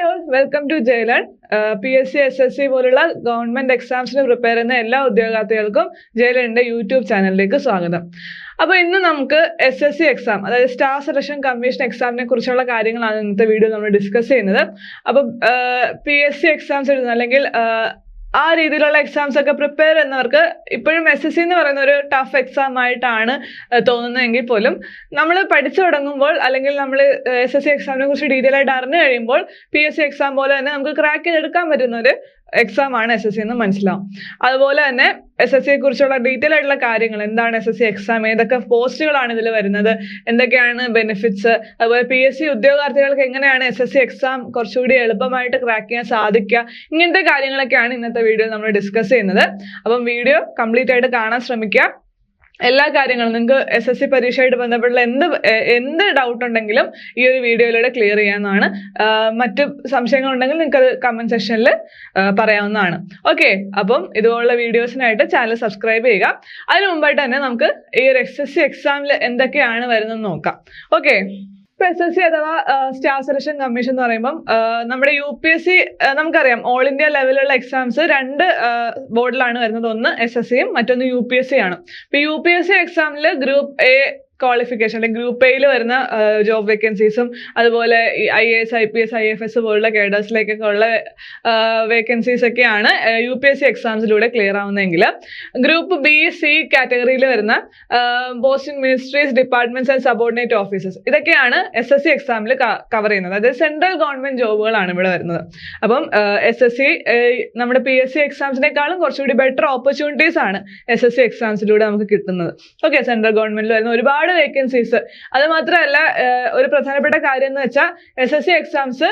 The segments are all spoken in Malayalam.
Hi all welcome to ജയലൺ P S C S S C പോലുള്ള ഗവൺമെന്റ് എക്സാംസിന് പ്രിപ്പയർ ചെയ്യുന്ന എല്ലാ ഉദ്യോഗാർത്ഥികൾക്കും ജയലണിന്റെ യൂട്യൂബ് ചാനലിലേക്ക് സ്വാഗതം. അപ്പോൾ ഇന്ന് നമുക്ക് എസ് എസ് സി എക്സാം അതായത് സ്റ്റാർ സെലക്ഷൻ കമ്മീഷൻ എക്സാമിനെ കുറിച്ചുള്ള കാര്യങ്ങളാണ് ഇന്നത്തെ വീഡിയോ നമ്മൾ ഡിസ്കസ് ചെയ്യുന്നത്. അപ്പോൾ പി എസ് സി എക്സാംസ് എഴുതുന്ന അല്ലെങ്കിൽ ആഹ്, ആ രീതിയിലുള്ള എക്സാംസ് ഒക്കെ പ്രിപ്പയർ ചെയ്യുന്നവർക്ക് ഇപ്പോഴും എസ് എസ് സി എന്ന് പറയുന്ന ഒരു ടഫ് എക്സാം ആയിട്ടാണ് തോന്നുന്നതെങ്കിൽ പോലും നമ്മൾ പഠിച്ചു തുടങ്ങുമ്പോൾ അല്ലെങ്കിൽ നമ്മൾ എസ് എസ് സി എക്സാമിനെ കുറിച്ച് ഡീറ്റെയിൽ ആയിട്ട് അറിഞ്ഞു കഴിയുമ്പോൾ പി എസ് സി എക്സാം പോലെ തന്നെ നമുക്ക് ക്രാക്ക് ചെയ്തെടുക്കാൻ പറ്റുന്ന ഒരു എക്സാം ആണ് എസ് എസ് സി എന്ന് മനസ്സിലാവും. അതുപോലെ തന്നെ എസ് എസ് സിയെ കുറിച്ചുള്ള ഡീറ്റെയിൽ ആയിട്ടുള്ള കാര്യങ്ങൾ എന്താണ് എസ് എസ് സി എക്സാം ഏതൊക്കെ പോസ്റ്റുകളാണ് ഇതിൽ വരുന്നത് എന്തൊക്കെയാണ് ബെനിഫിറ്റ്സ് അതുപോലെ പി എസ് സി ഉദ്യോഗാർത്ഥികൾക്ക് എങ്ങനെയാണ് എസ് എസ് സി എക്സാം കുറച്ചുകൂടി എളുപ്പമായിട്ട് ക്രാക്ക് ചെയ്യാൻ സാധിക്കുക ഇങ്ങനത്തെ കാര്യങ്ങളൊക്കെയാണ് ഇന്നത്തെ വീഡിയോ നമ്മൾ ഡിസ്കസ് ചെയ്യുന്നത്. അപ്പം വീഡിയോ കംപ്ലീറ്റ് ആയിട്ട് കാണാൻ ശ്രമിക്കുക. എല്ലാ കാര്യങ്ങളും നിങ്ങൾക്ക് എസ് എസ് സി പരീക്ഷയായിട്ട് എന്ത് എന്ത് ഡൗട്ട് ഉണ്ടെങ്കിലും ഈ ഒരു വീഡിയോയിലൂടെ ക്ലിയർ ചെയ്യാവുന്നതാണ്. മറ്റ് സംശയങ്ങൾ ഉണ്ടെങ്കിൽ നിങ്ങൾക്ക് അത് കമന്റ് സെക്ഷനിൽ പറയാവുന്നതാണ്. ഓക്കെ അപ്പം ഇതുപോലുള്ള വീഡിയോസിനായിട്ട് ചാനൽ സബ്സ്ക്രൈബ് ചെയ്യുക. അതിനു മുമ്പായിട്ട് തന്നെ നമുക്ക് ഈ ഒരു എസ് എസ് സി എക്സാമിൽ എന്തൊക്കെയാണ് വരുന്നതെന്ന് നോക്കാം. ഓക്കെ ഇപ്പൊ എസ് എസ് സി അഥവാ സ്റ്റാഫ് സെലക്ഷൻ കമ്മീഷൻ എന്ന് പറയുമ്പം നമ്മുടെ യു പി എസ് സി നമുക്കറിയാം ഓൾ ഇന്ത്യ ലെവലിലുള്ള എക്സാംസ് രണ്ട് ബോർഡിലാണ് വരുന്നത്. ഒന്ന് എസ് എസ് സിയും മറ്റൊന്ന് യു പി എസ് സി ആണ് ഇപ്പൊ യു പി എസ് സി എക്സാമിൽ ഗ്രൂപ്പ് എ ക്വാളിഫിക്കേഷൻ അല്ലെങ്കിൽ ഗ്രൂപ്പ് എയിൽ വരുന്ന ജോബ് വേക്കൻസീസും അതുപോലെ I A S I P S I F S പോലുള്ള കേഡേഴ്സിലേക്കൊക്കെ ഉള്ള വേക്കൻസീസ് ഒക്കെയാണ് യു പി എസ് സി എക്സാംസിലൂടെ ക്ലിയർ ആവുന്നതെങ്കിൽ. ഗ്രൂപ്പ് ബി സി കാറ്റഗറിയിൽ വരുന്ന post in ministries departments and subordinate offices ഇതൊക്കെയാണ് എസ് എസ് സി എക്സാമിൽ കവർ ചെയ്യുന്നത്. അതായത് സെൻട്രൽ ഗവൺമെന്റ് ജോബുകളാണ് ഇവിടെ വരുന്നത്. അപ്പം എസ് എസ് സി നമ്മുടെ പി എസ് സി എക്സാംസിനേക്കാളും കുറച്ചുകൂടി ബെറ്റർ ഓപ്പർച്യൂണിറ്റീസ് ആണ് എസ് എസ് സി എക്സാംസിലൂടെ നമുക്ക് കിട്ടുന്നത്. ഓക്കെ സെൻട്രൽ ഗവൺമെന്റിൽ വരുന്ന ഒരുപാട് വേക്കൻസീസ് അത് മാത്രമല്ല ഒരു പ്രധാനപ്പെട്ട കാര്യം എന്ന് വെച്ചാൽ എസ് എസ് സി എക്സാംസ്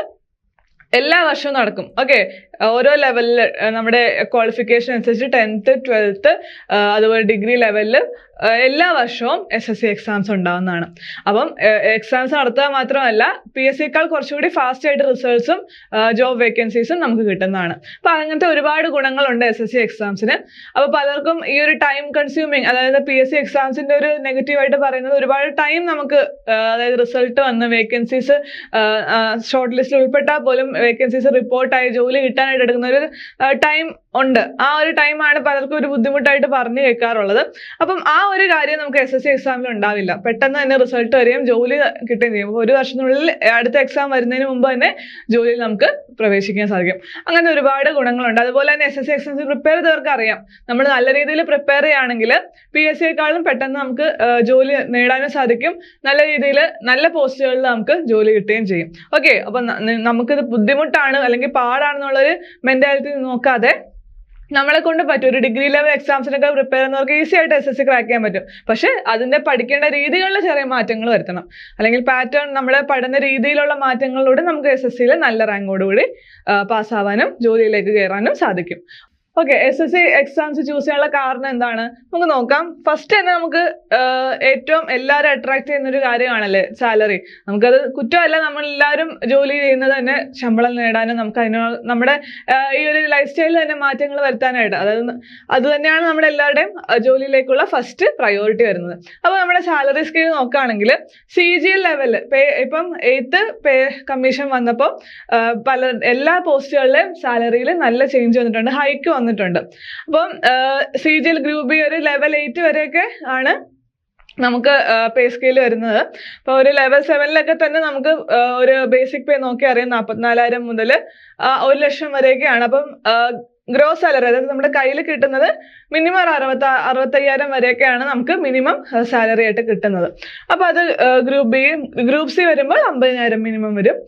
എല്ലാ വർഷവും നടക്കും. ഓക്കെ ഓരോ ലെവലിൽ നമ്മുടെ ക്വാളിഫിക്കേഷൻ അനുസരിച്ച് ടെൻത്ത് ട്വൽത്ത് അതുപോലെ ഡിഗ്രി ലെവലിൽ എല്ലാ വർഷവും എസ് എസ് സി എക്സാംസ് ഉണ്ടാവുന്നതാണ്. അപ്പം എക്സാംസ് നടത്തുക മാത്രമല്ല പി എസ് സിക്കാൾ കുറച്ചുകൂടി ഫാസ്റ്റ് ആയിട്ട് റിസൾട്ട്സും ജോബ് വേക്കൻസീസും നമുക്ക് കിട്ടുന്നതാണ്. അപ്പം അങ്ങനത്തെ ഒരുപാട് ഗുണങ്ങളുണ്ട് എസ് എസ് സി എക്സാംസിന് അപ്പോൾ പലർക്കും ഈ ഒരു ടൈം കൺസ്യൂമിങ് അതായത് പി എസ് സി എക്സാംസിന്റെ ഒരു നെഗറ്റീവായിട്ട് പറയുന്നത് ഒരുപാട് ടൈം നമുക്ക് അതായത് റിസൾട്ട് വന്ന് വേക്കൻസീസ് ഷോർട്ട് ലിസ്റ്റിൽ ഉൾപ്പെട്ടാൽ പോലും വേക്കൻസീസ് റിപ്പോർട്ടായി ജോലി കിട്ടാനായിട്ട് എടുക്കുന്ന ഒരു ടൈം ഉണ്ട്. ആ ഒരു ടൈമാണ് പലർക്കും ഒരു ബുദ്ധിമുട്ടായിട്ട് പറഞ്ഞു കേൾക്കാറുള്ളത്. അപ്പം ആ ഒരു കാര്യം നമുക്ക് എസ് എസ് സി എക്സാമിൽ ഉണ്ടാവില്ല. പെട്ടെന്ന് തന്നെ റിസൾട്ട് വരികയും ജോലി കിട്ടുകയും ചെയ്യും. ഒരു വർഷത്തിനുള്ളിൽ അടുത്ത എക്സാം വരുന്നതിന് മുമ്പ് തന്നെ ജോലിയിൽ നമുക്ക് പ്രവേശിക്കാൻ സാധിക്കും. അങ്ങനെ ഒരുപാട് ഗുണങ്ങളുണ്ട്. അതുപോലെ തന്നെ S S C exams prepare ചെയ്തവർക്ക് അറിയാം. നമ്മൾ നല്ല രീതിയിൽ പ്രിപ്പയർ ചെയ്യുകയാണെങ്കിൽ പി എസ് സിയെക്കാളും പെട്ടെന്ന് നമുക്ക് ജോലി നേടാനും സാധിക്കും. നല്ല രീതിയിൽ നല്ല പോസ്റ്റുകളിൽ നമുക്ക് ജോലി കിട്ടുകയും ചെയ്യും. ഓക്കെ അപ്പം നമുക്കിത് ബുദ്ധിമുട്ടാണ് അല്ലെങ്കിൽ പാടാണെന്നുള്ളൊരു മെന്റാലിറ്റി നോക്കാതെ നമ്മളെ കൊണ്ട് പറ്റും. ഒരു ഡിഗ്രി ലെവൽ എക്സാംസിനൊക്കെ പ്രിപ്പയർ ചെയ്യുന്നവർക്ക് ഈസി ആയിട്ട് എസ് എസ് സി ക്രാക്ക് ചെയ്യാൻ പറ്റും. പക്ഷെ അതിന്റെ പഠിക്കേണ്ട രീതികളിൽ ചെറിയ മാറ്റങ്ങൾ വരുത്തണം. അല്ലെങ്കിൽ പാറ്റേൺ നമ്മുടെ പഠന രീതിയിലുള്ള മാറ്റങ്ങളിലൂടെ നമുക്ക് എസ് എസ് സിയിൽ നല്ല റാങ്കോടുകൂടി പാസ്സാവാനും ജോലിയിലേക്ക് കയറാനും സാധിക്കും. Okay S S C exams choose ചെയ്യാനുള്ള കാരണം എന്താണ്? നമുക്ക് നോക്കാം. ഫസ്റ്റ് തന്നെ നമുക്ക് ഏറ്റവും എല്ലാവരും അട്രാക്ട് ചെയ്യുന്ന ഒരു കാര്യമാണല്ലേ സാലറി നമുക്കത് കുറ്റമല്ല നമ്മൾ എല്ലാവരും ജോലി ചെയ്യുന്നത് തന്നെ ശമ്പളം നേടാനും നമുക്ക് അതിനോ നമ്മുടെ ഈ ഒരു ലൈഫ് സ്റ്റൈലിൽ തന്നെ മാറ്റങ്ങൾ വരുത്താനായിട്ട്. അതായത് അത് തന്നെയാണ് നമ്മുടെ എല്ലാവരുടെയും ജോലിയിലേക്കുള്ള ഫസ്റ്റ് പ്രയോറിറ്റി വരുന്നത്. അപ്പോൾ നമ്മുടെ സാലറി സ്കെയിൽ നോക്കുകയാണെങ്കിൽ സി ജി എൽ ലെവലിൽ പേ ഇപ്പം എയ്ത്ത് പേ കമ്മീഷൻ വന്നപ്പോൾ പല എല്ലാ പോസ്റ്റുകളിലെയും സാലറിയിൽ നല്ല ചേഞ്ച് വന്നിട്ടുണ്ട്. ഹൈക്ക് വന്നിട്ടുണ്ട്. അപ്പം C G L group B ഒരു ലെവൽ എയ്റ്റ് വരെയൊക്കെ ആണ് നമുക്ക് പേ സ്കെയിൽ വരുന്നത്. അപ്പോൾ ഒരു ലെവൽ സെവനിലൊക്കെ തന്നെ നമുക്ക് ഒരു ബേസിക് പേ നോക്കി അറിയാം. നാൽപ്പത്തിനാലായിരം മുതൽ ഒരു ലക്ഷം വരെയൊക്കെയാണ്. അപ്പം ഗ്രോസ് സാലറി അതായത് നമ്മുടെ കയ്യിൽ കിട്ടുന്നത് മിനിമം ഒരു അറുപത്ത അറുപത്തയ്യായിരം വരെയൊക്കെയാണ് നമുക്ക് മിനിമം സാലറി ആയിട്ട് കിട്ടുന്നത്. അപ്പോൾ അത് ഗ്രൂപ്പ് ബി ഗ്രൂപ്പ് സി വരുമ്പോൾ അമ്പതിനായിരം മിനിമം വരും.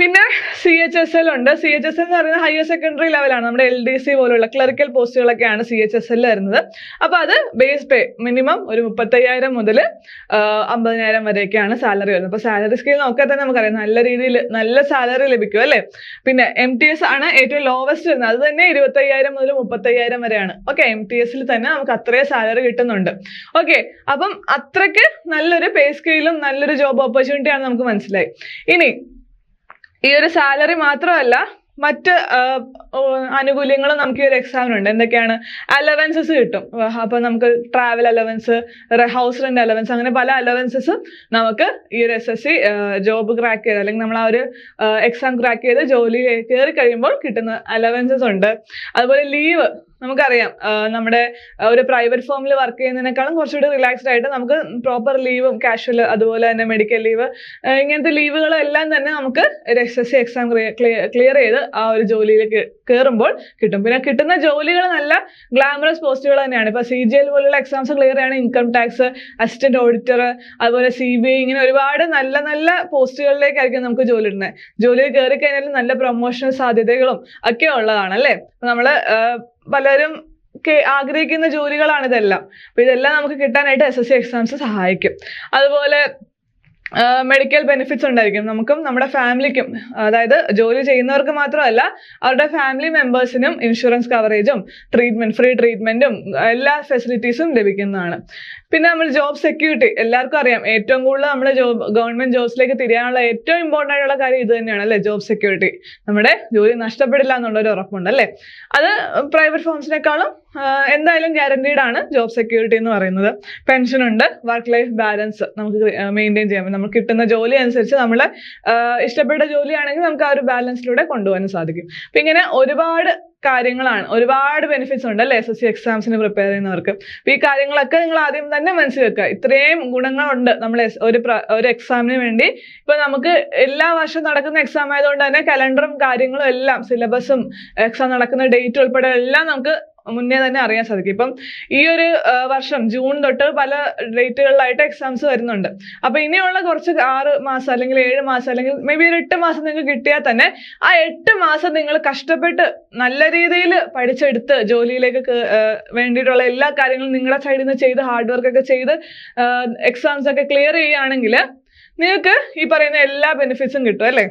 പിന്നെ സി എച്ച് എസ് എൽ ഉണ്ട്. സി എച്ച് എസ് എൽ എന്ന് പറയുന്നത് ഹയർ സെക്കൻഡറി ലെവലാണ് നമ്മുടെ എൽ ഡി സി പോലുള്ള ക്ലറിക്കൽ പോസ്റ്റുകളൊക്കെയാണ് സി എച്ച് എസ് എല്ലിൽ വരുന്നത്. അപ്പോൾ അത് ബേസ് പേ മിനിമം ഒരു മുപ്പത്തയ്യായിരം മുതൽ അമ്പതിനായിരം വരെയൊക്കെയാണ് സാലറി വരുന്നത്. അപ്പോൾ സാലറി സ്കെയിൽ നോക്കിയാൽ തന്നെ നമുക്കറിയാം. നല്ല രീതിയിൽ നല്ല സാലറി ലഭിക്കും അല്ലേ? പിന്നെ എം ടി എസ് ആണ് ഏറ്റവും ലോവസ്റ്റ് വരുന്നത്. അത് തന്നെ ഇരുപത്തയ്യായിരം മുതൽ മുപ്പത്തയ്യായിരം വരെയാണ്. ഓക്കെ എം ടി എസിൽ തന്നെ നമുക്ക് അത്രയും സാലറി കിട്ടുന്നുണ്ട്. ഓക്കെ അപ്പം അത്രയ്ക്ക് നല്ലൊരു പേ സ്കെയിലും നല്ലൊരു ജോബ് ഓപ്പർച്യൂണിറ്റിയാണ് നമുക്ക് മനസ്സിലായി. ഇനി ഈ ഒരു സാലറി മാത്രമല്ല മറ്റ് ആനുകൂല്യങ്ങളും നമുക്ക് ഈ ഒരു എക്സാമിനുണ്ട് എന്തൊക്കെയാണ്? അലവൻസസ് കിട്ടും. അപ്പൊ നമുക്ക് travel allowance house rent allowance അങ്ങനെ പല അലവൻസസും നമുക്ക് ഈ ഒരു S S C job crack ചെയ്ത് അല്ലെങ്കിൽ നമ്മൾ ആ ഒരു എക്സാം ക്രാക്ക് ചെയ്ത് ജോലി കയറി കഴിയുമ്പോൾ കിട്ടുന്ന അലവൻസസ് ഉണ്ട്. അതുപോലെ ലീവ് നമുക്കറിയാം. നമ്മുടെ ഒരു പ്രൈവറ്റ് ഫേമിൽ വർക്ക് ചെയ്യുന്നതിനേക്കാളും കുറച്ചുകൂടി റിലാക്സ്ഡ് ആയിട്ട് നമുക്ക് പ്രോപ്പർ ലീവും കാഷ്വൽ അതുപോലെ തന്നെ മെഡിക്കൽ ലീവ് ഇങ്ങനത്തെ ലീവുകളെല്ലാം തന്നെ നമുക്ക് S S C exam clear ചെയ്ത് ആ ഒരു ജോലിയിലേക്ക് കയറുമ്പോൾ കിട്ടും. പിന്നെ കിട്ടുന്ന ജോലികൾ നല്ല ഗ്ലാമറസ് പോസ്റ്റുകൾ തന്നെയാണ്. ഇപ്പൊ സി ജി എൽ പോലുള്ള എക്സാംസ് ക്ലിയർ ചെയ്യണം ഇൻകം ടാക്സ് അസിസ്റ്റന്റ് ഓഡിറ്റർ അതുപോലെ സി ബി ഐ ഇങ്ങനെ ഒരുപാട് നല്ല നല്ല പോസ്റ്റുകളിലേക്കായിരിക്കും നമുക്ക് ജോലി ഇടുന്നത് ജോലിയിൽ കയറി കഴിഞ്ഞാൽ നല്ല പ്രൊമോഷൻ സാധ്യതകളും ഒക്കെ ഉള്ളതാണ് അല്ലേ ആ, പലരും കെ- ആഗ്രഹിക്കുന്ന ജോലികളാണ് ഇതെല്ലാം. അപ്പൊ ഇതെല്ലാം നമുക്ക് കിട്ടാനായിട്ട് എസ് എസ് സി എക്സാംസ് സഹായിക്കും. അതുപോലെ മെഡിക്കൽ ബെനിഫിറ്റ്സ് ഉണ്ടായിരിക്കും. നമുക്കും നമ്മുടെ ഫാമിലിക്കും അതായത് ജോലി ചെയ്യുന്നവർക്ക് മാത്രമല്ല അവരുടെ ഫാമിലി മെമ്പേഴ്സിനും ഇൻഷുറൻസ് കവറേജും ട്രീറ്റ്മെന്റ് ഫ്രീ ട്രീറ്റ്മെന്റും എല്ലാ ഫെസിലിറ്റീസും ലഭിക്കുന്നതാണ്. പിന്നെ നമ്മൾ ജോബ് സെക്യൂരിറ്റി എല്ലാവർക്കും അറിയാം. ഏറ്റവും കൂടുതൽ നമ്മൾ ജോബ് ഗവൺമെന്റ് ജോബ്സിലേക്ക് തിരിയാനുള്ള ഏറ്റവും ഇമ്പോർട്ടന്റ് ആയിട്ടുള്ള കാര്യം ഇത് തന്നെയാണ് അല്ലേ? ജോബ് സെക്യൂരിറ്റി നമ്മുടെ ജോലി നഷ്ടപ്പെടില്ല എന്നുള്ളൊരു ഉറപ്പുണ്ട് അല്ലേ? അത് പ്രൈവറ്റ് ഫോംസിനേക്കാളും എന്തായാലും ഗ്യാരണ്ടീഡ് ആണ് ജോബ് സെക്യൂരിറ്റി എന്ന് പറയുന്നത്. പെൻഷൻ ഉണ്ട് വർക്ക് ലൈഫ് ബാലൻസ് നമുക്ക് മെയിന്റെയിൻ ചെയ്യാൻ പറ്റും. നമുക്ക് കിട്ടുന്ന ജോലി അനുസരിച്ച് നമ്മൾ ഇഷ്ടപ്പെട്ട ജോലിയാണെങ്കിൽ നമുക്ക് ആ ഒരു ബാലൻസിലൂടെ കൊണ്ടുപോകാൻ സാധിക്കും. അപ്പം ഇങ്ങനെ ഒരുപാട് കാര്യങ്ങളാണ്. ഒരുപാട് ബെനിഫിറ്റ്സ് ഉണ്ട് അല്ലേ? എസ് എസ് സി എക്സാംസിന് പ്രിപ്പയർ ചെയ്യുന്നവർക്ക്. അപ്പൊ ഈ കാര്യങ്ങളൊക്കെ നിങ്ങൾ ആദ്യം തന്നെ മനസ്സിൽ വെക്കുക. ഇത്രയും ഗുണങ്ങളുണ്ട് നമ്മൾ ഒരു ഒരു എക്സാമിന് വേണ്ടി. ഇപ്പൊ നമുക്ക് എല്ലാ വർഷവും നടക്കുന്ന എക്സാം ആയതുകൊണ്ട് തന്നെ കലണ്ടറും കാര്യങ്ങളും എല്ലാം സിലബസും എക്സാം നടക്കുന്ന ഡേറ്റ് ഉൾപ്പെടെ എല്ലാം നമുക്ക് മുന്നേ തന്നെ അറിയാൻ സാധിക്കും. ഇപ്പം ഈ ഒരു വർഷം ജൂൺ തൊട്ട് പല ഡേറ്റുകളിലായിട്ട് എക്സാംസ് വരുന്നുണ്ട്. അപ്പൊ ഇനിയുള്ള കുറച്ച് ആറ് മാസം അല്ലെങ്കിൽ ഏഴ് മാസം അല്ലെങ്കിൽ മേ ബി ഒരു എട്ട് മാസം നിങ്ങൾക്ക് കിട്ടിയാൽ തന്നെ ആ എട്ട് മാസം നിങ്ങൾ കഷ്ടപ്പെട്ട് നല്ല രീതിയിൽ പഠിച്ചെടുത്ത് ജോലിയിലേക്ക് വേണ്ടിയിട്ടുള്ള എല്ലാ കാര്യങ്ങളും നിങ്ങളുടെ സൈഡിൽ നിന്ന് ചെയ്ത് ഹാർഡ് വർക്ക് ഒക്കെ ചെയ്ത് എക്സാംസ് ഒക്കെ ക്ലിയർ ചെയ്യുകയാണെങ്കിൽ നിങ്ങൾക്ക് ഈ പറയുന്ന എല്ലാ ബെനിഫിറ്റ്സും കിട്ടും അല്ലേ?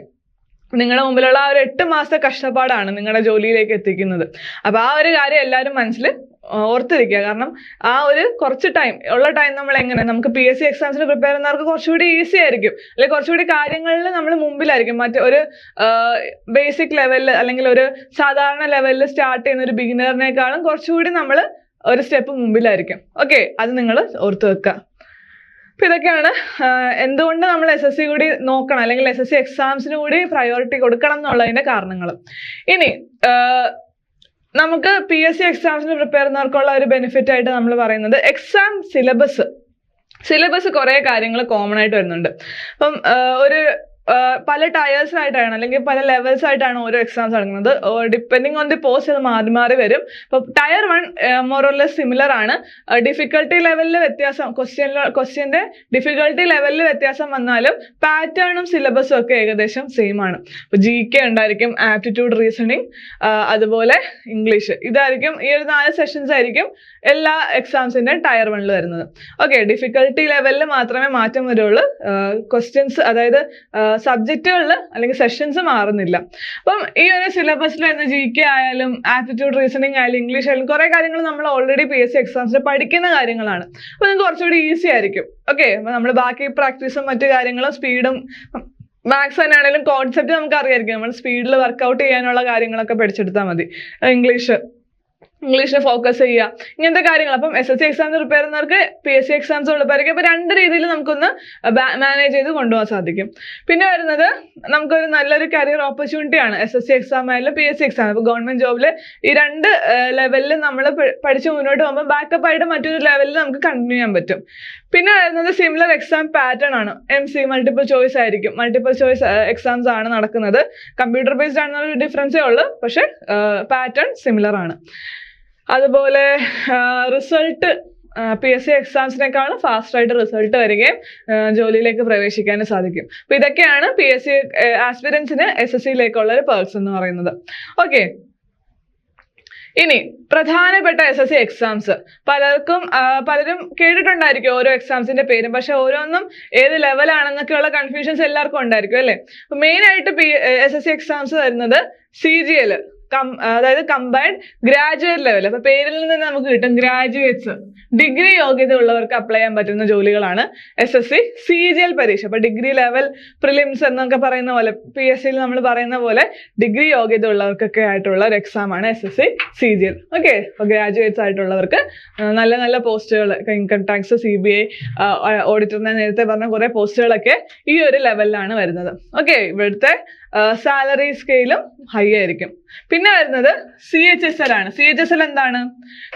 നിങ്ങളുടെ മുമ്പിലുള്ള ആ ഒരു എട്ട് മാസത്തെ കഷ്ടപ്പാടാണ് നിങ്ങളുടെ ജോലിയിലേക്ക് എത്തിക്കുന്നത്. അപ്പോൾ ആ ഒരു കാര്യം എല്ലാവരും മനസ്സിൽ ഓർത്തിരിക്കുക. കാരണം ആ ഒരു കുറച്ച് ടൈം ഉള്ള ടൈം നമ്മൾ എങ്ങനെ നമുക്ക് പി എസ് സി എക്സാംസിന് പ്രിപ്പയർ ചെയ്യുന്നവർക്ക് കുറച്ചുകൂടി ഈസി ആയിരിക്കും. അല്ലെങ്കിൽ കുറച്ചുകൂടി കാര്യങ്ങളിൽ നമ്മൾ മുമ്പിലായിരിക്കും. മറ്റേ ഒരു ബേസിക് ലെവലിൽ അല്ലെങ്കിൽ ഒരു സാധാരണ ലെവലിൽ സ്റ്റാർട്ട് ചെയ്യുന്ന ഒരു ബിഗിനറിനേക്കാളും കുറച്ചുകൂടി നമ്മൾ ഒരു സ്റ്റെപ്പ് മുമ്പിലായിരിക്കും. ഓക്കെ അത് നിങ്ങൾ ഓർത്ത് വെക്കുക. അപ്പൊ ഇതൊക്കെയാണ്. എന്തുകൊണ്ട് നമ്മൾ എസ് എസ് സി കൂടി നോക്കണം അല്ലെങ്കിൽ എസ് എസ് സി എക്സാംസിന് കൂടി പ്രയോറിറ്റി കൊടുക്കണം എന്നുള്ളതിന്റെ കാരണങ്ങൾ ഇനി നമുക്ക് പി എസ് സി എക്സാംസിന് പ്രിപ്പയർ ചെയ്യുന്നവർക്കുള്ള ഒരു ബെനിഫിറ്റ് ആയിട്ട് നമ്മൾ പറയുന്നത് എക്സാം സിലബസ് സിലബസ് കുറേ കാര്യങ്ങൾ കോമൺ ആയിട്ട് വരുന്നുണ്ട്. അപ്പം ഒരു പല ടയേഴ്സ് ആയിട്ടാണ് അല്ലെങ്കിൽ പല ലെവൽസ് ആയിട്ടാണ് ഓരോ എക്സാംസ് നടക്കുന്നത്. ഡിപ്പെൻഡിങ് ഓൺ ദി പോസ്റ്റ് അത് മാറി മാറി വരും. അപ്പം tier one more or less similar ആണ്. ഡിഫിക്കൽട്ടി ലെവലിൽ വ്യത്യാസം ക്വസ്റ്റ്യൻ ക്വസ്റ്റ്യന്റെ ഡിഫിക്കൽട്ടി ലെവലിൽ വ്യത്യാസം വന്നാലും പാറ്റേണും സിലബസും ഒക്കെ ഏകദേശം സെയിം ആണ്. ഇപ്പൊ ജി കെ ഉണ്ടായിരിക്കും ആപ്റ്റിറ്റ്യൂഡ് റീസണിങ് അതുപോലെ ഇംഗ്ലീഷ് ഇതായിരിക്കും ഈ ഒരു നാല് സെഷൻസ് ആയിരിക്കും എല്ലാ എക്സാംസിന്റെ ടയർ വണ്ണിൽ വരുന്നത്. ഓക്കെ ഡിഫിക്കൽട്ടി ലെവലിൽ മാത്രമേ മാറ്റം വരുള്ളൂ. ക്വസ്റ്റ്യൻസ് അതായത് സബ്ജക്റ്റുകളിൽ അല്ലെങ്കിൽ സെഷൻസ് മാറുന്നില്ല. അപ്പം ഈ ഒരു സിലബസിൽ തന്നെ ജി കെ ആയാലും ആപ്റ്റിറ്റ്യൂഡ് റീസണിങ് ആയാലും ഇംഗ്ലീഷ് ആയാലും കുറെ കാര്യങ്ങൾ നമ്മൾ ഓൾറെഡി പി എസ് സി എക്സാംസിൽ പഠിക്കുന്ന കാര്യങ്ങളാണ്. അപ്പൊ നിങ്ങൾക്ക് കുറച്ചുകൂടി ഈസി ആയിരിക്കും. ഓക്കെ അപ്പൊ നമ്മൾ ബാക്കി പ്രാക്ടീസും മറ്റു കാര്യങ്ങളും സ്പീഡും മാത്സ് തന്നെ ആണെങ്കിലും കോൺസെപ്റ്റ് നമുക്ക് അറിയായിരിക്കും. നമ്മൾ സ്പീഡിൽ വർക്കൗട്ട് ചെയ്യാനുള്ള കാര്യങ്ങളൊക്കെ പഠിച്ചെടുത്താൽ മതി. ഇംഗ്ലീഷ് ഇംഗ്ലീഷിൽ ഫോക്കസ് ചെയ്യുക. ഇങ്ങനത്തെ കാര്യങ്ങൾ. അപ്പം S S C exams prepare ചെയ്യുന്നവർക്ക് പി എസ് സി എക്സാംസ് ഉള്ളവർക്ക് ഇപ്പൊ രണ്ട് രീതിയിൽ നമുക്കൊന്ന് മാനേജ് ചെയ്ത് കൊണ്ടുപോകാൻ സാധിക്കും. പിന്നെ വരുന്നത് നമുക്കൊരു നല്ലൊരു കരിയർ ഓപ്പർച്യൂണിറ്റി ആണ് എസ് എസ് സി എക്സാം ആയാലും പി എസ് സി എക്സാം ഇപ്പോൾ ഗവൺമെന്റ് ജോബിൽ ഈ രണ്ട് ലെവലിൽ നമ്മൾ പഠിച്ച് മുന്നോട്ട് പോകുമ്പോൾ ബാക്കപ്പ് ആയിട്ട് മറ്റൊരു ലെവലിൽ നമുക്ക് കണ്ടിന്യൂ ചെയ്യാൻ പറ്റും. പിന്നെ വരുന്നത് സിമിലർ എക്സാം പാറ്റേൺ ആണ്. എം സി മൾട്ടിപ്പിൾ ചോയ്സ് ആയിരിക്കും. മൾട്ടിപ്പിൾ ചോയ്സ് എക്സാംസ് ആണ് നടക്കുന്നത്. കമ്പ്യൂട്ടർ ബേസ്ഡ് ആണെന്നൊരു ഡിഫറൻസേ ഉള്ളൂ. പക്ഷേ പാറ്റേൺ സിമിലർ ആണ്. അതുപോലെ റിസൾട്ട് പി എസ് സി എക്സാംസിനേക്കാളും ഫാസ്റ്റ് ആയിട്ട് റിസൾട്ട് വരികയും ജോലിയിലേക്ക് പ്രവേശിക്കാനും സാധിക്കും. അപ്പൊ ഇതൊക്കെയാണ് പി എസ് സി ആസ്പിരൻസിന് എസ് എസ് സിയിലേക്കുള്ള ഒരു പേഴ്സ് എന്ന് പറയുന്നത്. ഓക്കെ ഇനി പ്രധാനപ്പെട്ട എസ് എസ് സി എക്സാംസ് പലർക്കും പലരും കേട്ടിട്ടുണ്ടായിരിക്കും ഓരോ എക്സാംസിന്റെ പേരും. പക്ഷെ ഓരോന്നും ഏത് ലെവലാണെന്നൊക്കെയുള്ള കൺഫ്യൂഷൻസ് എല്ലാവർക്കും ഉണ്ടായിരിക്കും അല്ലേ? മെയിൻ ആയിട്ട് P S S C exams വരുന്നത് സി ജി അതായത് കമ്പൈൻഡ് ഗ്രാജുവേറ്റ് ലെവൽ അപ്പൊ പേരിൽ നിന്ന് നമുക്ക് കിട്ടും ഗ്രാജുവേറ്റ്സ് ഡിഗ്രി യോഗ്യത ഉള്ളവർക്ക് അപ്ലൈ ചെയ്യാൻ പറ്റുന്ന ജോലികളാണ് S S C C G L പരീക്ഷ. അപ്പൊ ഡിഗ്രി ലെവൽ പ്രിലിംസ് എന്നൊക്കെ പറയുന്ന പോലെ പി എസ് സിയിൽ നമ്മൾ പറയുന്ന പോലെ ഡിഗ്രി യോഗ്യത ഉള്ളവർക്കൊക്കെ ആയിട്ടുള്ള ഒരു എക്സാം ആണ് S S C C G L okay അപ്പൊ ഗ്രാജുവേറ്റ്സ് ആയിട്ടുള്ളവർക്ക് നല്ല നല്ല പോസ്റ്റുകൾ income tax C B I ഓഡിറ്ററിനെ നേരത്തെ പറഞ്ഞ കുറെ പോസ്റ്റുകളൊക്കെ ഈ ഒരു ലെവലിലാണ് വരുന്നത്. ഓക്കെ ഇവിടുത്തെ സാലറി സ്കെയിലും ഹൈ ആയിരിക്കും. പിന്നെ വരുന്നത് സി എച്ച് എസ് എൽ ആണ്. സി എച്ച് എസ് എൽ എന്താണ്?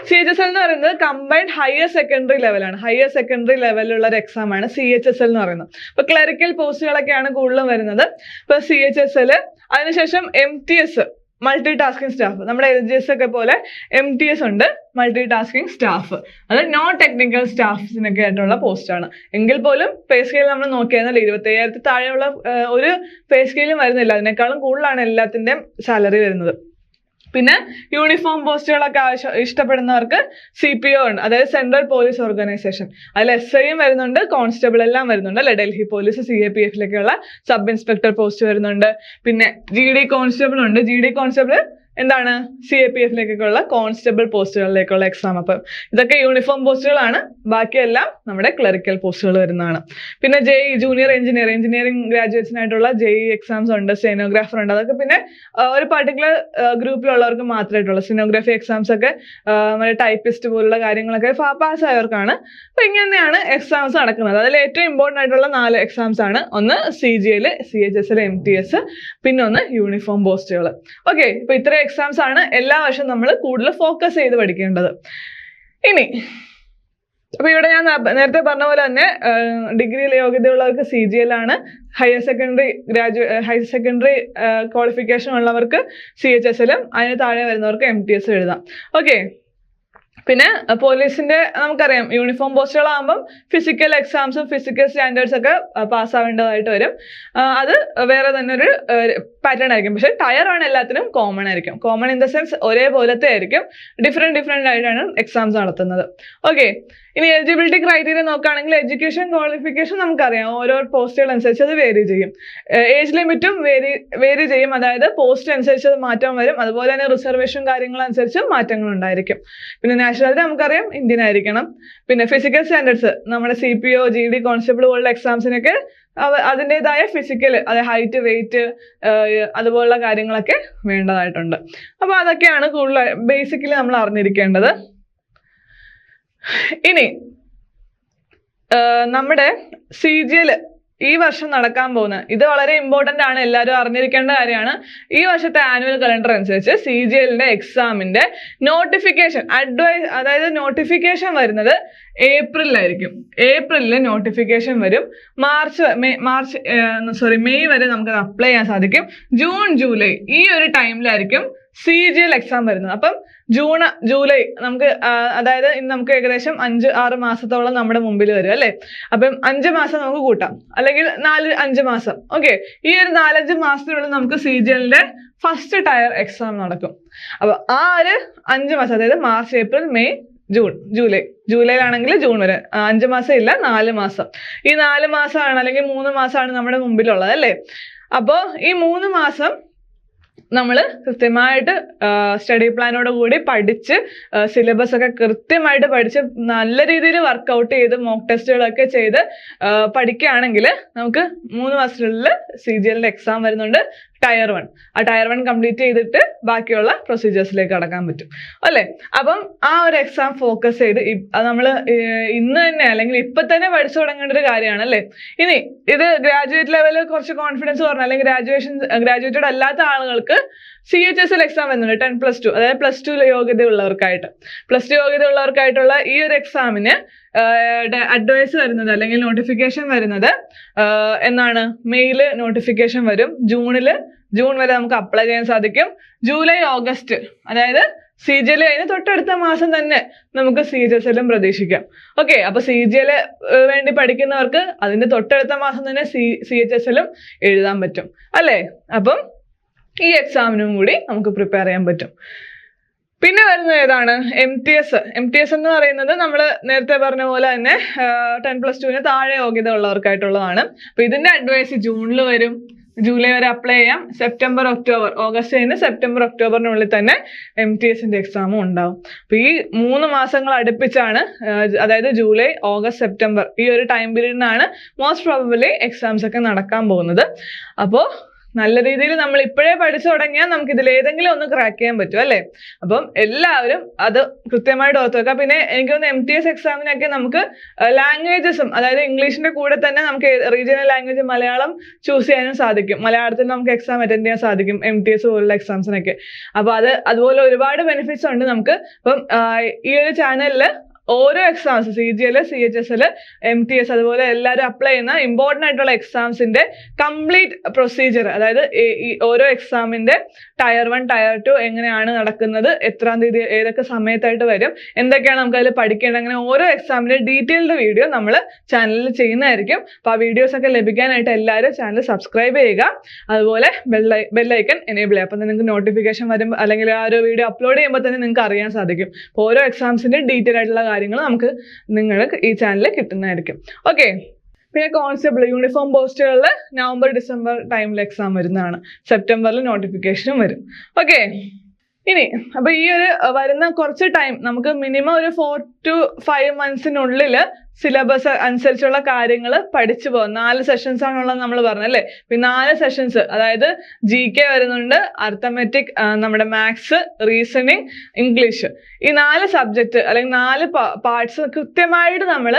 സി എച്ച് എസ് എൽ എന്ന് പറയുന്നത് കമ്പൈൻഡ് ഹയർ സെക്കൻഡറി ലെവലാണ് ഹയർ സെക്കൻഡറി ലെവലിലുള്ള ഒരു എക്സാം ആണ് സി എച്ച് എസ് എൽ എന്ന് പറയുന്നത്. ഇപ്പൊ ക്ലറിക്കൽ പോസ്റ്റുകളൊക്കെയാണ് കൂടുതലും വരുന്നത്. ഇപ്പൊ സി എച്ച് എസ് എൽ അതിനുശേഷം M T S multi tasking staff നമ്മുടെ എൽ ജി എസ് ഒക്കെ പോലെ എം ടി എസ് ഉണ്ട് മൾട്ടി ടാസ്കിംഗ് സ്റ്റാഫ് അത് നോൺ ടെക്നിക്കൽ സ്റ്റാഫ്സിനൊക്കെ ആയിട്ടുള്ള പോസ്റ്റാണ് എങ്കിൽ പോലും പേ സ്കെയിൽ നമ്മൾ നോക്കിയാൽ ഇരുപത്തി അയ്യായിരത്തി താഴെയുള്ള ഒരു പേ സ്കെയിലും വരുന്നില്ല. അതിനേക്കാളും കൂടുതലാണ് എല്ലാത്തിന്റെയും സാലറി വരുന്നത്. പിന്നെ യൂണിഫോം പോസ്റ്റുകളൊക്കെ ആവശ്യം ഇഷ്ടപ്പെടുന്നവർക്ക് സി പി ഒ ഉണ്ട്. അതായത് സെൻട്രൽ പോലീസ് ഓർഗനൈസേഷൻ അതിൽ എസ് ഐയും വരുന്നുണ്ട് കോൺസ്റ്റബിൾ എല്ലാം വരുന്നുണ്ട് അല്ലെ? Delhi police C A P എഫിലേക്കുള്ള sub inspector post വരുന്നുണ്ട്. പിന്നെ ജി ഡി കോൺസ്റ്റബിൾ ഉണ്ട്. ജി ഡി കോൺസ്റ്റബിൾ എന്താണ്? സി എ പി എഫിലേക്കൊക്കെയുള്ള കോൺസ്റ്റബിൾ പോസ്റ്റുകളിലേക്കുള്ള എക്സാം അപ്പം. ഇതൊക്കെ യൂണിഫോം പോസ്റ്റുകളാണ് ബാക്കിയെല്ലാം നമ്മുടെ ക്ലറിക്കൽ പോസ്റ്റുകൾ വരുന്നതാണ്. പിന്നെ ജെ ജൂനിയർ എഞ്ചിനീയർ എഞ്ചിനീയറിംഗ് ഗ്രാജുവേറ്റ്സിനായിട്ടുള്ള ജെ ഇ എക്സാംസ് ഉണ്ട് സ്റ്റെനോഗ്രാഫർ ഉണ്ട്. അതൊക്കെ പിന്നെ ഒരു പർട്ടിക്കുലർ ഗ്രൂപ്പിലുള്ളവർക്ക് മാത്രമായിട്ടുള്ള സിനോഗ്രാഫി എക്സാംസ് ഒക്കെ മറ്റേ ടൈപ്പിസ്റ്റ് പോലുള്ള കാര്യങ്ങളൊക്കെ പാസ്സായവർക്കാണ്. അപ്പൊ ഇങ്ങനെയാണ് എക്സാംസ് നടക്കുന്നത്. അതിൽ ഏറ്റവും ഇമ്പോർട്ടന്റ് ആയിട്ടുള്ള നാല് എക്സാംസ് ആണ്. ഒന്ന് C G L C H S L M T S പിന്നെ ഒന്ന് യൂണിഫോം പോസ്റ്റുകൾ ഓക്കെ ഇപ്പൊ ഇത്ര എക്സാംസ് ആണ് എല്ലാ വർഷവും നമ്മൾ കൂടുതൽ ഫോക്കസ് ചെയ്ത് പഠിക്കേണ്ടത്. ഇനി അപ്പൊ ഇവിടെ ഞാൻ നേരത്തെ പറഞ്ഞ പോലെ തന്നെ ഡിഗ്രി യോഗ്യതയുള്ളവർക്ക് സി ജി എൽ ആണ്. Higher secondary graduate higher secondary qualification ഉള്ളവർക്ക് സി എച്ച് എസ് എല്ലും അതിന് താഴെ വരുന്നവർക്ക് എം ടി എസ് എഴുതാം. ഓക്കെ പിന്നെ പോലീസിന്റെ നമുക്കറിയാം യൂണിഫോം പോസ്റ്റുകളാകുമ്പം ഫിസിക്കൽ എക്സാംസും ഫിസിക്കൽ സ്റ്റാൻഡേർഡ്സ് ഒക്കെ പാസ്സാവേണ്ടതായിട്ട് വരും. അത് വേറെ തന്നെ ഒരു പാറ്റേൺ ആയിരിക്കും. പക്ഷെ ടയർ ആണ് എല്ലാത്തിനും കോമൺ ആയിരിക്കും. കോമൺ ഇൻ ദ സെൻസ് ഒരേപോലത്തെ ആയിരിക്കും. ഡിഫറെന്റ് ഡിഫറെന്റ് ആയിട്ടാണ് എക്സാംസ് നടത്തുന്നത്. ഓക്കെ ഇനി എലിജിബിലിറ്റി ക്രൈറ്റീരിയ നോക്കുകയാണെങ്കിൽ എഡ്യൂക്കേഷൻ ക്വാളിഫിക്കേഷൻ നമുക്കറിയാം. ഓരോ പോസ്റ്റുകൾ അനുസരിച്ച് അത് വേരി ചെയ്യും. ഏജ് ലിമിറ്റും വേരി വേരി ചെയ്യും. അതായത് പോസ്റ്റ് അനുസരിച്ച് അത് മാറ്റം വരും. അതുപോലെ തന്നെ റിസർവേഷൻ കാര്യങ്ങൾ അനുസരിച്ച് മാറ്റങ്ങൾ ഉണ്ടായിരിക്കും. പിന്നെ നാഷണാലിറ്റി നമുക്കറിയാം. ഇന്ത്യൻ ആയിരിക്കണം. പിന്നെ ഫിസിക്കൽ സ്റ്റാൻഡേർഡ്സ് നമ്മുടെ C P O G D constable പോലുള്ള എക്സാംസിനൊക്കെ അതിന്റെതായ ഫിസിക്കൽ അതായത് ഹൈറ്റ് വെയിറ്റ് അതുപോലുള്ള കാര്യങ്ങളൊക്കെ വേണ്ടതായിട്ടുണ്ട്. അപ്പോൾ അതൊക്കെയാണ് കൂടുതൽ ബേസിക്കലി നമ്മൾ അറിഞ്ഞിരിക്കേണ്ടത്. ഇനി നമ്മുടെ സി ജി എൽ ഈ വർഷം നടക്കാൻ പോകുന്ന ഇത് വളരെ ഇമ്പോർട്ടന്റ് ആണ്. എല്ലാവരും അറിഞ്ഞിരിക്കേണ്ട കാര്യമാണ്. ഈ വർഷത്തെ ആനുവൽ കലണ്ടർ അനുസരിച്ച് സി ജി എല്ലിന്റെ എക്സാമിന്റെ നോട്ടിഫിക്കേഷൻ അഡ്വൈസ് അതായത് നോട്ടിഫിക്കേഷൻ വരുന്നത് ഏപ്രിലായിരിക്കും ഏപ്രിലിൽ നോട്ടിഫിക്കേഷൻ വരും. March May March sorry May വരെ നമുക്ക് അപ്ലൈ ചെയ്യാൻ സാധിക്കും. ജൂൺ ജൂലൈ ഈ ഒരു ടൈമിലായിരിക്കും സി ജി എൽ എക്സാം വരുന്നത്. അപ്പം ജൂൺ ജൂലൈ നമുക്ക് അതായത് ഇന്ന് നമുക്ക് ഏകദേശം അഞ്ച് ആറ് മാസത്തോളം നമ്മുടെ മുമ്പിൽ വരും അല്ലേ? അപ്പം അഞ്ച് മാസം നമുക്ക് കൂട്ടാം. അല്ലെങ്കിൽ നാല് അഞ്ച് മാസം. ഓക്കെ ഈ ഒരു നാലഞ്ച് മാസത്തിനുള്ളിൽ നമുക്ക് സി ജി എല്ലിന്റെ ഫസ്റ്റ് ടയർ എക്സാം നടക്കും. അപ്പൊ ആ ഒരു അഞ്ച് മാസം അതായത് March April May June July. ജൂലൈയിലാണെങ്കിൽ June വരെ. അഞ്ച് മാസം ഇല്ല നാല് മാസം. ഈ നാല് മാസമാണ് അല്ലെങ്കിൽ മൂന്ന് മാസമാണ് നമ്മുടെ മുമ്പിലുള്ളത് അല്ലേ? അപ്പോൾ ഈ മൂന്ന് മാസം നമ്മൾ കൃത്യമായിട്ട് സ്റ്റഡി പ്ലാനോട് കൂടി പഠിച്ച് സിലബസ് ഒക്കെ കൃത്യമായിട്ട് പഠിച്ച് നല്ല രീതിയിൽ വർക്കൗട്ട് ചെയ്ത് മോക്ക് ടെസ്റ്റുകളൊക്കെ ചെയ്ത് പഠിക്കുകയാണെങ്കിൽ നമുക്ക് മൂന്ന് മാസത്തിനുള്ളിൽ സി ജി എല്ലിന്റെ എക്സാം വരുന്നുണ്ട്. ടയർ വൺ ആ ടയർ വൺ കംപ്ലീറ്റ് ചെയ്തിട്ട് ബാക്കിയുള്ള പ്രൊസീജിയേഴ്സിലേക്ക് കടക്കാൻ പറ്റും. അല്ലേ? അപ്പം ആ ഒരു എക്സാം ഫോക്കസ് ചെയ്ത് നമ്മൾ ഇന്ന് തന്നെ അല്ലെങ്കിൽ ഇപ്പൊ തന്നെ പഠിച്ചു തുടങ്ങേണ്ട ഒരു കാര്യമാണ് അല്ലേ? ഇനി ഇത് ഗ്രാജുവേറ്റ് ലെവലിൽ കുറച്ച് കോൺഫിഡൻസ് പറഞ്ഞു അല്ലെങ്കിൽ ഗ്രാജുവേഷൻ ഗ്രാജുവേറ്റഡ് അല്ലാത്ത ആളുകൾക്ക് C H S L exam വരുന്നുണ്ട്. ടെൻ പ്ലസ് ടു അതായത് പ്ലസ് ടു യോഗ്യതയുള്ളവർക്കായിട്ട് പ്ലസ് ടു യോഗ്യതയുള്ളവർക്കായിട്ടുള്ള ഈ ഒരു എക്സാമിന് അഡ്വൈസ് വരുന്നത് അല്ലെങ്കിൽ നോട്ടിഫിക്കേഷൻ വരുന്നത് എന്നാണ്? മെയിൽ നോട്ടിഫിക്കേഷൻ വരും. ജൂണിൽ ജൂൺ വരെ നമുക്ക് അപ്ലൈ ചെയ്യാൻ സാധിക്കും. ജൂലൈ ഓഗസ്റ്റ് അതായത് സി ജി എൽ കഴിഞ്ഞ് തൊട്ടടുത്ത മാസം തന്നെ നമുക്ക് സി ജി എസ് എല്ലും പ്രതീക്ഷിക്കാം. ഓക്കെ അപ്പൊ സി ജി വേണ്ടി പഠിക്കുന്നവർക്ക് അതിന്റെ തൊട്ടടുത്ത മാസം തന്നെ സി സി എച്ച് എസ് എല്ലും എഴുതാൻ പറ്റും. അല്ലേ? അപ്പം ഈ എക്സാമിനും കൂടി നമുക്ക് പ്രിപ്പയർ ചെയ്യാൻ പറ്റും. പിന്നെ വരുന്നത് ഏതാണ്? M T S M T S എന്ന് പറയുന്നത് നമ്മൾ നേരത്തെ പറഞ്ഞ പോലെ തന്നെ ടെൻ പ്ലസ് ടുവിന് താഴെ യോഗ്യത ഉള്ളവർക്കായിട്ടുള്ളതാണ്. അപ്പൊ ഇതിന്റെ അഡ്വൈസ് ജൂണിൽ വരും. ജൂലൈ വരെ അപ്ലൈ ചെയ്യാം. സെപ്റ്റംബർ ഒക്ടോബർ ഓഗസ്റ്റ് കഴിഞ്ഞ് സെപ്റ്റംബർ ഒക്ടോബറിനുള്ളിൽ തന്നെ എം ടി എസിന്റെ എക്സാമും ഉണ്ടാവും. അപ്പൊ ഈ മൂന്ന് മാസങ്ങൾ അടുപ്പിച്ചാണ് അതായത് ജൂലൈ ഓഗസ്റ്റ് സെപ്റ്റംബർ ഈ ഒരു ടൈം പീരീഡിനാണ് മോസ്റ്റ് പ്രോബബിളി എക്സാംസ് ഒക്കെ നടക്കാൻ പോകുന്നത്. അപ്പോൾ നല്ല രീതിയിൽ നമ്മൾ ഇപ്പോഴേ പഠിച്ചു തുടങ്ങിയാൽ നമുക്ക് ഇതിൽ ഏതെങ്കിലും ഒന്ന് ക്രാക്ക് ചെയ്യാൻ പറ്റും അല്ലേ? അപ്പം എല്ലാവരും അത് കൃത്യമായിട്ട് ഓർത്ത് വെക്കുക. പിന്നെ എനിക്ക് തോന്നുന്നു എം ടി എസ് എക്സാമിനൊക്കെ നമുക്ക് ലാംഗ്വേജസും അതായത് ഇംഗ്ലീഷിന്റെ കൂടെ തന്നെ നമുക്ക് റീജിയണൽ ലാംഗ്വേജ് മലയാളം ചൂസ് ചെയ്യാനും സാധിക്കും. മലയാളത്തിൽ നമുക്ക് എക്സാം അറ്റൻഡ് ചെയ്യാൻ സാധിക്കും എം ടി എസ് പോലുള്ള എക്സാംസിനൊക്കെ അപ്പൊ അത് അതുപോലെ ഒരുപാട് ബെനിഫിറ്റ്സ് ഉണ്ട് നമുക്ക്. അപ്പം ഈ ഒരു ചാനലിൽ ഓരോ exams C G L C H S M T S അതുപോലെ എല്ലാവരും അപ്ലൈ ചെയ്യുന്ന ഇമ്പോർട്ടന്റ് ആയിട്ടുള്ള എക്സാംസിന്റെ കംപ്ലീറ്റ് പ്രൊസീജിയർ അതായത് ഓരോ എക്സാമിന്റെ ടയർ വൺ ടയർ ടു എങ്ങനെയാണ് നടക്കുന്നത് എത്രാം തീയതി ഏതൊക്കെ സമയത്തായിട്ട് വരും എന്തൊക്കെയാണ് നമുക്ക് അതിൽ പഠിക്കേണ്ടത് അങ്ങനെ ഓരോ എക്സാമിന്റെ ഡീറ്റെയിൽഡ് വീഡിയോ നമ്മൾ ചാനലിൽ ചെയ്യുന്നതായിരിക്കും. അപ്പോൾ ആ വീഡിയോസ് ഒക്കെ ലഭിക്കാനായിട്ട് എല്ലാവരും ചാനൽ സബ്സ്ക്രൈബ് ചെയ്യുക. അതുപോലെ ബെല്ലൈ ബെല്ലൈക്കൺ എനേബിൾ ചെയ്യുക. അപ്പം നിങ്ങൾക്ക് നോട്ടിഫിക്കേഷൻ വരും അല്ലെങ്കിൽ ആ ഒരു വീഡിയോ അപ്ലോഡ് ചെയ്യുമ്പോൾ തന്നെ നിങ്ങൾക്ക് അറിയാൻ സാധിക്കും. അപ്പോൾ ഓരോ എക്സാംസിന്റെ ഡീറ്റെയിൽ ആയിട്ടുള്ള കാര്യങ്ങൾ നമുക്ക് നിങ്ങൾക്ക് ഈ ചാനലിൽ കിട്ടുന്നതായിരിക്കും. ഓക്കെ പിന്നെ കോൺസ്റ്റബിൾ യൂണിഫോം പോസ്റ്റുകളിൽ നവംബർ ഡിസംബർ ടൈമിൽ എക്സാം വരുന്നതാണ്. സെപ്റ്റംബറിൽ നോട്ടിഫിക്കേഷനും വരും. ഓക്കെ ഇനി അപ്പൊ ഈ ഒരു വരുന്ന കുറച്ച് ടൈം നമുക്ക് മിനിമം ഒരു ഫോർ ടു ഫൈവ് മന്ത്സിനുള്ളിൽ സിലബസ് അനുസരിച്ചുള്ള കാര്യങ്ങൾ പഠിച്ചു പോകും. നാല് സെഷൻസ് ആണുള്ളത് നമ്മൾ പറഞ്ഞല്ലേ അല്ലേ? ഈ നാല് സെഷൻസ് അതായത് ജി കെ വരുന്നുണ്ട് അർത്ഥമെറ്റിക് നമ്മുടെ മാത്സ് റീസണിങ് ഇംഗ്ലീഷ് ഈ നാല് സബ്ജക്റ്റ് അല്ലെങ്കിൽ നാല് പാർട്സ് കൃത്യമായിട്ട് നമ്മൾ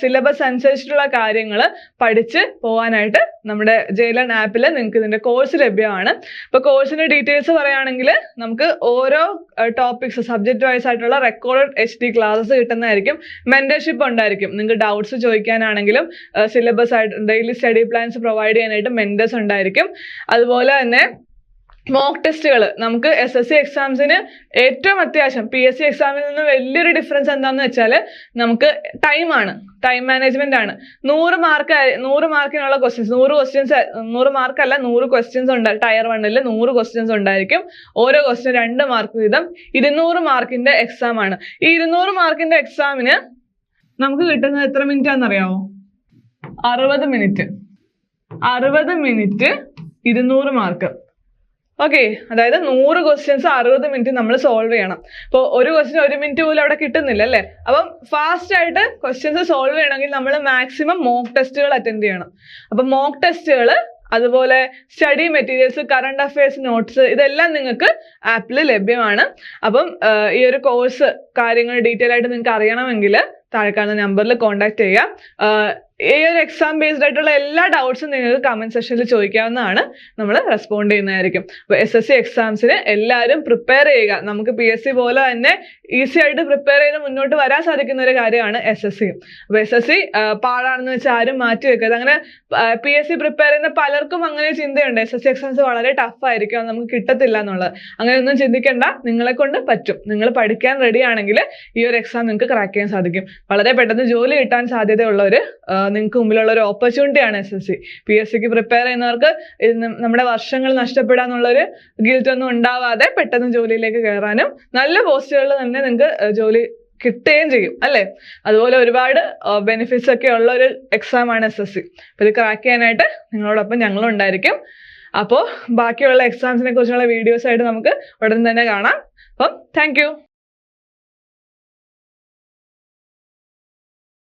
സിലബസ് അനുസരിച്ചിട്ടുള്ള കാര്യങ്ങൾ പഠിച്ച് പോകാനായിട്ട് നമ്മുടെ ജയിലൺ ആപ്പിൽ നിങ്ങൾക്ക് ഇതിന്റെ കോഴ്സ് ലഭ്യമാണ്. ഇപ്പോൾ കോഴ്സിന്റെ ഡീറ്റെയിൽസ് പറയുകയാണെങ്കിൽ നമുക്ക് ഓരോ ടോപ്പിക്സ് സബ്ജക്ട് വൈസ് ആയിട്ടുള്ള റെക്കോർഡ് എച്ച് ഡി ക്ലാസ്സസ് കിട്ടുന്നതായിരിക്കും. മെന്റർഷിപ്പ് ഉണ്ടായിരിക്കും. നിങ്ങൾക്ക് ഡൗട്ട്സ് ചോദിക്കാനാണെങ്കിലും സിലബസ് ആയിട്ട് ഡെയിലി സ്റ്റഡി പ്ലാൻസ് പ്രൊവൈഡ് ചെയ്യാനായിട്ട് മെന്റേഴ്സ് ഉണ്ടായിരിക്കും. അതുപോലെ തന്നെ മോക്ക് ടെസ്റ്റുകൾ നമുക്ക് എസ് എസ് സി എക്സാംസിന് ഏറ്റവും അത്യാവശ്യം പി എസ് സി എക്സാമിൽ നിന്ന് വലിയൊരു ഡിഫറൻസ് എന്താണെന്ന് വെച്ചാൽ നമുക്ക് ടൈമാണ് ടൈം മാനേജ്മെന്റ് ആണ്. നൂറ് മാർക്ക് നൂറ് മാർക്കിനുള്ള ക്വസ്റ്റ്യൻസ് നൂറ് ക്വസ്റ്റ്യൻസ് നൂറ് മാർക്കല്ല നൂറ് ക്വസ്റ്റ്യൻസ് ഉണ്ട്. ടയർ വണ്ണിൽ നൂറ് ക്വസ്റ്റ്യൻസ് ഉണ്ടായിരിക്കും. ഓരോ ക്വസ്റ്റ്യൻ രണ്ട് മാർക്ക് വീതം ഇരുന്നൂറ് മാർക്കിന്റെ എക്സാം ആണ്. ഈ ഇരുന്നൂറ് മാർക്കിന്റെ എക്സാമിന് നമുക്ക് കിട്ടുന്നത് എത്ര മിനിറ്റ് ആണെന്നറിയാമോ അറുപത് മിനിറ്റ് അറുപത് മിനിറ്റ് ഇരുന്നൂറ് മാർക്ക് ഓക്കെ അതായത് നൂറ് ക്വസ്റ്റ്യൻസ് അറുപത് മിനിറ്റ് നമ്മൾ സോൾവ് ചെയ്യണം. അപ്പോൾ ഒരു ക്വസ്റ്റ്യൻ ഒരു മിനിറ്റ് പോലും അവിടെ കിട്ടുന്നില്ല അല്ലേ അപ്പം ഫാസ്റ്റ് ആയിട്ട് ക്വസ്റ്റ്യൻസ് സോൾവ് ചെയ്യണമെങ്കിൽ നമ്മൾ മാക്സിമം മോക്ക് ടെസ്റ്റുകൾ അറ്റൻഡ് ചെയ്യണം. അപ്പം മോക്ക് ടെസ്റ്റുകൾ അതുപോലെ study materials current affairs notes ഇതെല്ലാം നിങ്ങൾക്ക് ആപ്പിൽ ലഭ്യമാണ്. അപ്പം ഈ ഒരു കോഴ്സ് കാര്യങ്ങൾ ഡീറ്റെയിൽ ആയിട്ട് നിങ്ങൾക്ക് അറിയണമെങ്കിൽ താഴെ കാണുന്ന നമ്പറിൽ കോൺടാക്ട് ചെയ്യാം ഈ ഒരു എക്സാം ബേസ്ഡ് ആയിട്ടുള്ള എല്ലാ ഡൗട്ട്സും നിങ്ങൾക്ക് കമന്റ് സെക്ഷനിൽ ചോദിക്കാവുന്നതാണ്. നമ്മൾ റെസ്പോണ്ട് ചെയ്യുന്നതായിരിക്കും. അപ്പോൾ എസ് എസ് സി എക്സാംസിന് എല്ലാവരും പ്രിപ്പയർ ചെയ്യുക. നമുക്ക് പി എസ് സി പോലെ തന്നെ ഈസി ആയിട്ട് പ്രിപ്പയർ ചെയ്ത് മുന്നോട്ട് വരാൻ സാധിക്കുന്ന ഒരു കാര്യമാണ് എസ് എസ് സി അപ്പൊ എസ് എസ് സി പാടാണെന്ന് വെച്ചാൽ ആരും മാറ്റി വെക്കരുത്. അങ്ങനെ പി എസ് സി പ്രിപ്പയർ ചെയ്യുന്ന പലർക്കും അങ്ങനെ ചിന്തയുണ്ട്. എസ് എസ് സി എക്സാംസ് വളരെ ടഫ് ആയിരിക്കും നമുക്ക് കിട്ടത്തില്ല എന്നുള്ളത്. അങ്ങനെ ഒന്നും ചിന്തിക്കേണ്ട. നിങ്ങളെ കൊണ്ട് പറ്റും. നിങ്ങൾ പഠിക്കാൻ റെഡി ആണെങ്കിൽ ഈ ഒരു എക്സാം നിങ്ങൾക്ക് ക്രാക്ക് ചെയ്യാൻ സാധിക്കും. വളരെ പെട്ടെന്ന് ജോലി കിട്ടാൻ സാധ്യതയുള്ള ഒരു നിങ്ങൾക്ക് മുമ്പിലുള്ള ഒരു ഓപ്പർച്യൂണിറ്റിയാണ് S S C P S സിക്ക് പ്രിപ്പയർ ചെയ്യുന്നവർക്ക് നമ്മുടെ വർഷങ്ങൾ നഷ്ടപ്പെടാന്നുള്ളൊരു ഗിൽറ്റൊന്നും ഉണ്ടാവാതെ പെട്ടെന്ന് ജോലിയിലേക്ക് കയറാനും നല്ല പോസ്റ്റുകളിൽ തന്നെ നിങ്ങൾക്ക് ജോലി കിട്ടുകയും ചെയ്യും അല്ലേ? അതുപോലെ ഒരുപാട് ബെനിഫിറ്റ്സ് ഒക്കെ ഉള്ള ഒരു എക്സാം ആണ് എസ് എസ് സി അപ്പോൾ ഇത് ക്രാക്ക് ചെയ്യാനായിട്ട് നിങ്ങളോടൊപ്പം ഞങ്ങളും ഉണ്ടായിരിക്കും. അപ്പോൾ ബാക്കിയുള്ള എക്സാംസിനെ കുറിച്ചുള്ള വീഡിയോസ് ആയിട്ട് നമുക്ക് ഉടൻ തന്നെ കാണാം. അപ്പം താങ്ക്